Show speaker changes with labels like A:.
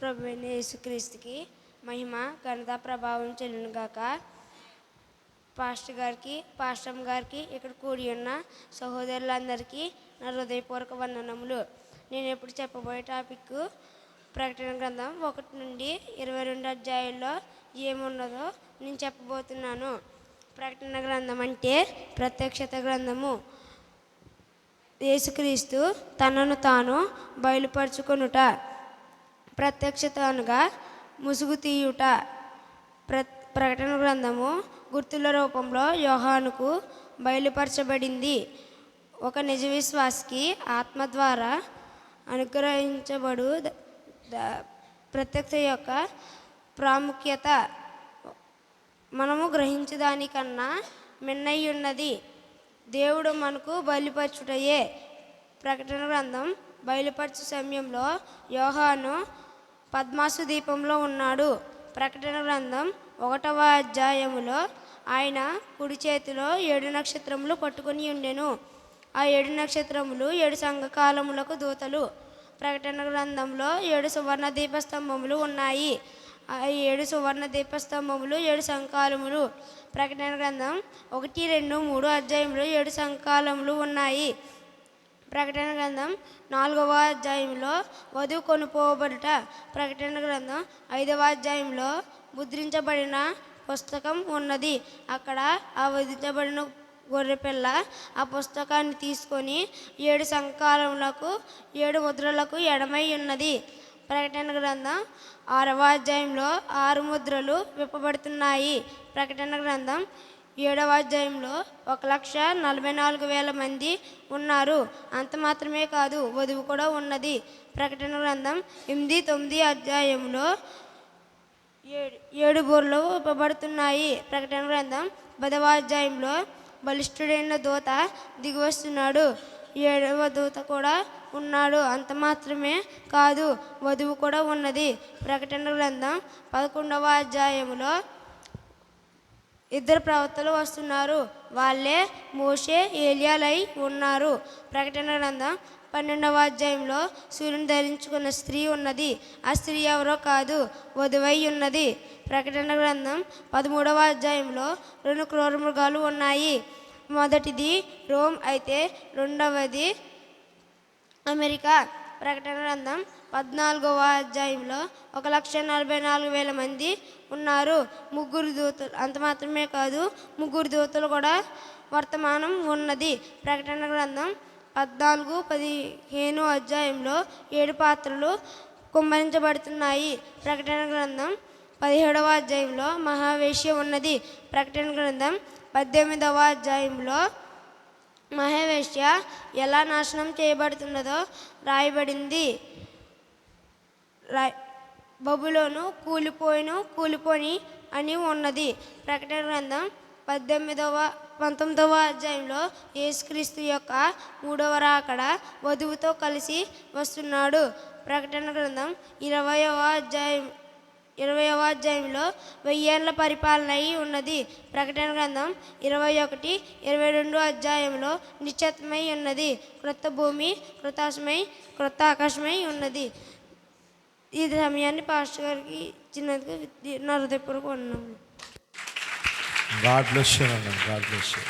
A: ప్రభు అయిన యేసుక్రీస్తుకి మహిమ ఘనత ప్రభావం చెల్లునుగాక. పాస్టర్ గారికి పాస్టమ్ గారికి ఇక్కడ కూడి ఉన్న సహోదరులందరికీ నా హృదయపూర్వక వందనములు. నేను ఎప్పుడు చెప్పబోయే టాపిక్ ప్రకటన గ్రంథం ఒకటి నుండి ఇరవై రెండు అధ్యాయుల్లో ఏమున్నదో నేను చెప్పబోతున్నాను. ప్రకటన గ్రంథం అంటే ప్రత్యక్షత గ్రంథము. యేసుక్రీస్తు తనను తాను బయలుపరుచుకొనుట. ప్రత్యక్షత అనగా ముసుగు తీయుట ప్ర ప్రకటన గ్రంథము గుర్తుల రూపంలో యోహానుకు బయలుపరచబడింది. ఒక నిజ విశ్వాసికి ఆత్మ ద్వారా అనుగ్రహించబడు ప్రత్యక్ష యొక్క ప్రాముఖ్యత. మనము గ్రహించదానికన్నా మిన్నయి ఉన్నది దేవుడు మనకు బయలుపరచుటయే. ప్రకటన గ్రంథం బయలుపరచు సమయంలో యోహాను పద్మాసు దీపంలో ఉన్నాడు. ప్రకటన గ్రంథం ఒకటవ అధ్యాయములో ఆయన కుడి చేతిలో ఏడు నక్షత్రములు పట్టుకొని ఉండెను. ఆ ఏడు నక్షత్రములు ఏడు సంఘకాలములకు దూతలు. ప్రకటన గ్రంథంలో ఏడు సువర్ణ దీపస్తంభములు ఉన్నాయి. ఆ ఏడు సువర్ణ దీపస్తంభములు ఏడు సంకాలములు ప్రకటన గ్రంథం ఒకటి రెండు మూడు అధ్యాయములు ఏడు సంకాలములు ఉన్నాయి. ప్రకటన గ్రంథం నాలుగవ అధ్యాయంలో వధువు కొనుపోబడుట ప్రకటన గ్రంథం ఐదవ అధ్యాయంలో ముద్రించబడిన పుస్తకం ఉన్నది. అక్కడ ఆ వధించబడిన గొర్రెపిల్ల ఆ పుస్తకాన్ని తీసుకొని ఏడు సంకాలములకు ఏడు ముద్రలకు ఎడమై ఉన్నది. ప్రకటన గ్రంథం ఆరవ అధ్యాయంలో ఆరు ముద్రలు విప్పబడుతున్నాయి. ప్రకటన గ్రంథం ఏడవ అధ్యాయంలో ఒక లక్ష నలభై నాలుగు వేల మంది ఉన్నారు. అంత మాత్రమే కాదు వధువు కూడా ఉన్నది. ప్రకటన గ్రంథం ఎనిమిది తొమ్మిది అధ్యాయంలో ఏడు ఏడు బోర్లు ఇవ్వబడుతున్నాయి. ప్రకటన గ్రంథం పదవ అధ్యాయంలో బలిష్ఠుడైన దూత దిగివస్తున్నాడు. ఏడవ దూత కూడా ఉన్నాడు. అంత మాత్రమే కాదు వధువు కూడా ఉన్నది. ప్రకటన గ్రంథం పదకొండవ అధ్యాయంలో ఇద్దరు ప్రవక్తలు వస్తున్నారు. వాళ్ళే మోషే ఏలియాలై ఉన్నారు. ప్రకటన గ్రంథం పన్నెండవ అధ్యాయంలో సూర్యుని ధరించుకున్న స్త్రీ ఉన్నది. ఆ స్త్రీ ఎవరో కాదు వధువై ఉన్నది. ప్రకటన గ్రంథం పదమూడవ అధ్యాయంలో రెండు క్రూర మృగాలు ఉన్నాయి. మొదటిది రోమ్ అయితే రెండవది అమెరికా. ప్రకటన గ్రంథం పద్నాలుగవ అధ్యాయంలో ఒక లక్ష నలభై నాలుగు వేల మంది ఉన్నారు. ముగ్గురు దూతలు అంత మాత్రమే కాదు ముగ్గురు దూతలు కూడా వర్తమానం ఉన్నది. ప్రకటన గ్రంథం పద్నాలుగు పదిహేను అధ్యాయంలో ఏడు పాత్రలు కుమ్మరించబడుతున్నాయి. ప్రకటన గ్రంథం పదిహేడవ అధ్యాయంలో మహావేశ్య ఉన్నది. ప్రకటన గ్రంథం పద్దెనిమిదవ అధ్యాయంలో మహావేశ్య ఎలా నాశనం చేయబడుతున్నదో రాయబడింది. బబులోను కూలిపోయిను కూలిపోని అని ఉన్నది. ప్రకటన గ్రంథం పద్దెనిమిదవ పంతొమ్మిదవ అధ్యాయంలో యేసుక్రీస్తు యొక్క మూడవ రాకడ వధువుతో కలిసి వస్తున్నాడు. ప్రకటన గ్రంథం ఇరవయవ అధ్యాయం ఇరవయవ అధ్యాయంలో వెయ్యేళ్ళ పరిపాలన అయి ఉన్నది. ప్రకటన గ్రంథం ఇరవై ఒకటి ఇరవై రెండు అధ్యాయంలో నిశ్చితమై ఉన్నది. క్రొత్త భూమి కృతాశమై క్రొత్త ఆకాశమై ఉన్నది. ఈ సమయాన్ని పాస్టర్ గారికి చిన్నదిగా నా హృదయపూర్వక ఉన్నాము
B: గాడ్ బ్లెస్ యూ అన్న గాడ్ బ్లెస్ యూ